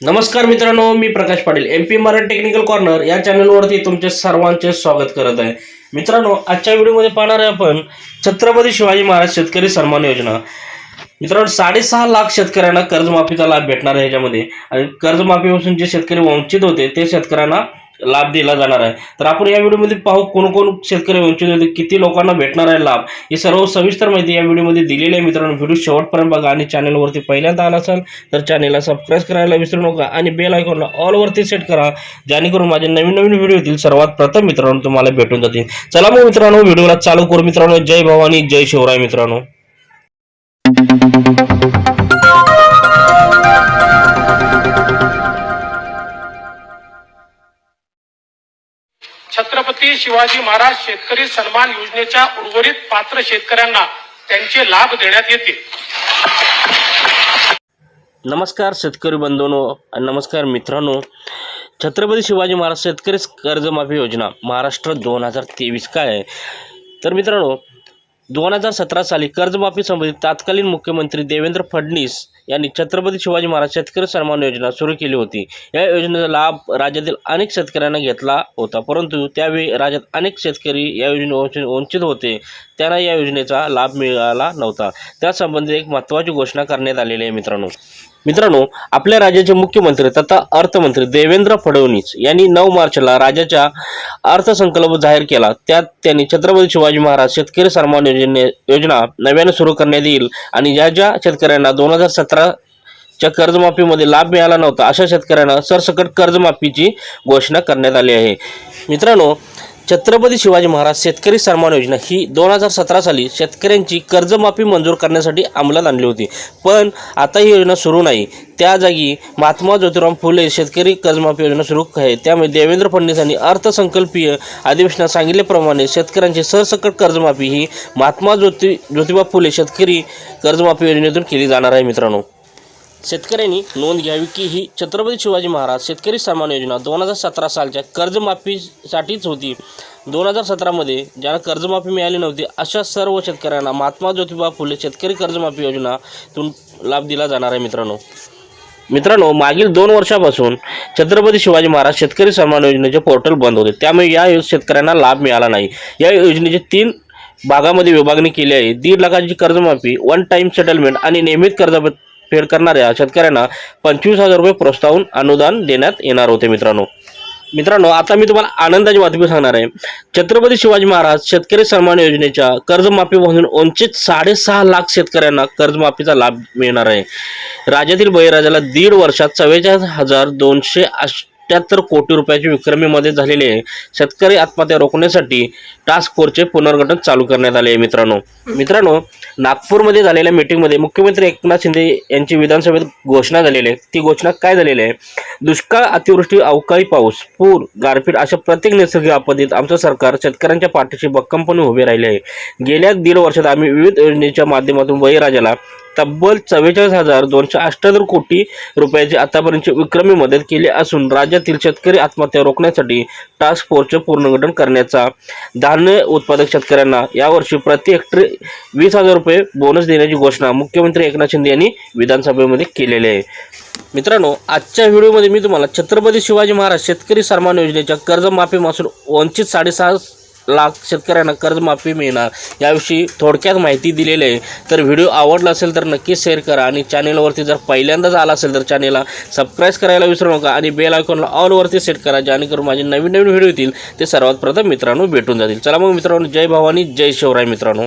नमस्कार मित्रांनो मी Prakash Patil M P Marathi technical corner या चॅनलवरती तुमचे सर्वांचे स्वागत करत आहे. मित्रांनो आजच्या व्हिडिओमध्ये पाहणार आहे आपण छत्रपती शिवाजी महाराज शेतकरी सन्मान योजना. मित्रांनो साडेसहा लाख शेतकऱ्यांना कर्जमाफीचा लाभ भेटणार आहे ह्याच्यामध्ये आणि कर्जमाफीपासून जे शेतकरी वंचित होते ते शेतकऱ्यांना लाभ दिला जाणार आहे. तर आपण या व्हिडिओमध्ये पाहू कोणकोण शेतकरी वंचित होते किती लोकांना भेटणार आहे लाभ. ही सर्व सविस्तर माहिती या व्हिडिओमध्ये दिलेली आहे मित्रांनो. व्हिडिओ शेवटपर्यंत बघा आणि चॅनलवरती पहिल्यांदा आला असाल तर चॅनलला सबस्क्राईब करायला विसरू नका आणि बेल आयकॉनला ऑलवरती सेट करा जेणेकरून माझे नवीन नवीन व्हिडिओ येतील. सर्वात प्रथम मित्रांनो तुम्हाला भेटून जातील. चला मग मित्रांनो व्हिडिओला चालू करू मित्रांनो. जय भवानी जय शिवराय मित्रांनो. छत्रपती शिवाजी महाराज शेतकरी सन्मान योजनेच्या उर्वरित पात्र शेतकऱ्यांना त्यांचे लाभ देण्यात येतील. नमस्कार शेतकरी बंधूनो नमस्कार मित्रांनो. छत्रपती शिवाजी महाराज शेतकरी कर्जमाफी योजना महाराष्ट्र दोन हजार तेवीस काय आहे? तर मित्रांनो दोन हजार सतरा साली कर्जमाफी संबंधित तत्कालीन मुख्यमंत्री देवेंद्र फडणवीस यांनी छत्रपती शिवाजी महाराज शेतकरी सन्मान योजना सुरू केली होती. या योजनेचा लाभ राज्यातील अनेक शेतकऱ्यांना घेतला होता. परंतु त्यावेळी राज्यात अनेक शेतकरी या योजने वंचित होते. त्यांना या योजनेचा लाभ मिळाला नव्हता. त्यासंबंधी एक महत्त्वाची घोषणा करण्यात आलेली आहे मित्रांनो. मित्रांनो आपल्या राज्याचे मुख्यमंत्री तथा अर्थमंत्री देवेंद्र फडणवीस यांनी नऊ मार्चला राज्याच्या अर्थसंकल्प जाहीर केला. त्यात त्यांनी छत्रपती शिवाजी महाराज शेतकरी सन्मान योजने योजना नव्याने सुरू करण्यात येईल आणि ज्या ज्या शेतकऱ्यांना दोन हजार च्या कर्जमाफीमध्ये लाभ मिळाला नव्हता. अशा शेतकऱ्यांना सरसकट कर्जमाफीची घोषणा करण्यात आली आहे. मित्रांनो छत्रपती शिवाजी महाराज शेतकरी सन्मान योजना ही दोन हजार सतरा साली शेतकऱ्यांची कर्जमाफी मंजूर करण्यासाठी अंमलात आणली होती. पण आता ही योजना सुरू नाही. त्या जागी महात्मा ज्योतिराम फुले शेतकरी कर्जमाफी योजना सुरू आहे. त्यामुळे देवेंद्र फडणवीस यांनी अर्थसंकल्पीय अधिवेशनात सांगितल्याप्रमाणे शेतकऱ्यांची सरसकट कर्जमाफी ही महात्मा ज्योति ज्योतिबा फुले शेतकरी कर्जमाफी योजनेतून केली जाणार आहे मित्रांनो. शेतकऱ्यांनी नोंद घ्यावी की ही छत्रपती शिवाजी महाराज शेतकरी सन्मान योजना दोन हजार सतरा सालच्या कर्जमाफीसाठीच होती. दोन हजार सतरामध्ये ज्यांना कर्जमाफी मिळाली नव्हती अशा सर्व शेतकऱ्यांना महात्मा ज्योतिबा फुले शेतकरी कर्जमाफी योजनातून लाभ दिला जाणार आहे मित्रांनो. मित्रांनो मागील दोन वर्षापासून छत्रपती शिवाजी महाराज शेतकरी सन्मान योजनेचे पोर्टल बंद होते. त्यामुळे या शेतकऱ्यांना लाभ मिळाला नाही. या योजनेचे तीन भागामध्ये विभागणी केली आहे. दीड लाखाची कर्जमाफी वन टाईम सेटलमेंट आणि नियमित कर्ज फेड करणाऱ्या शेतकऱ्यांना पंचवीस हजार रुपये प्रोत्साहन अनुदान देण्यात येणार होते मित्रांनो. मित्रांनो आता मी तुम्हाला आनंदाची बातमी सांगणार आहे. छत्रपती शिवाजी महाराज शेतकरी सन्मान योजनेच्या कर्जमाफीपासून वंचित साडेसहा लाख शेतकऱ्यांना कर्जमाफीचा लाभ मिळणार आहे. राज्यातील बळीराजाला दीड वर्षात चव्वेचाळीस हजार दोनशे अठ्ठ्याहत्तर कोटी रुपयाची विक्रमी मदत झालेली आहे. शेतकरी आत्महत्या रोखण्यासाठी टास्क फोर्सचे पुनर्गठन चालू करण्यात आले आहे मित्रांनो. मित्रांनो नागपूरमध्ये झालेल्या मीटिंगमध्ये मुख्यमंत्री एकनाथ शिंदे यांची विधानसभेत घोषणा झालेली आहे. ती घोषणा काय झालेली आहे? दुष्काळ अतिवृष्टी अवकाळी पाऊस पूर गारपीट अशा प्रत्येक नैसर्गिक आपत्तीत आमचं सरकार शेतकऱ्यांच्या पाठीशी भक्कमपणे उभे राहिले आहे. गेल्या दीड वर्षात आम्ही विविध योजनेच्या माध्यमातून बळीराजाला तब्बल चव्वेचाळीस हजार दोनशे अठ्ठ्याहत्तर कोटी रुपयाची आतापर्यंतची विक्रमी मदत केली असून राज्यातील शेतकरी आत्महत्या रोखण्यासाठी टास्क फोर्सचे पुनर्गठन करण्याचा धान्य उत्पादक शेतकऱ्यांना यावर्षी प्रति हेक्टरी वीस हजार रुपये बोनस देण्याची घोषणा मुख्यमंत्री एकनाथ शिंदे यांनी विधानसभेमध्ये केलेली आहे. मित्रांनो आजच्या व्हिडिओमध्ये मी तुम्हाला छत्रपती शिवाजी महाराज शेतकरी सन्मान योजनेच्या कर्जमाफीपासून वंचित साडेसहा लाख शेतकऱ्यांना कर्जमाफी मिळणार याविषयी थोडक्यात माहिती दिलेली आहे. तर व्हिडिओ आवडला असेल तर नक्कीच शेअर करा आणि चॅनेलवरती जर पहिल्यांदाच आला असेल तर चॅनेलला सबस्क्राईब करायला विसरू नका आणि बेल आयकॉनला ऑलवरती सेट करा जेणेकरून माझे नवीन नवीन व्हिडिओ येतील. ते सर्वात प्रथम मित्रांनो भेटून जातील. चला मग मित्रांनो जय भवानी जय शिवराय मित्रांनो.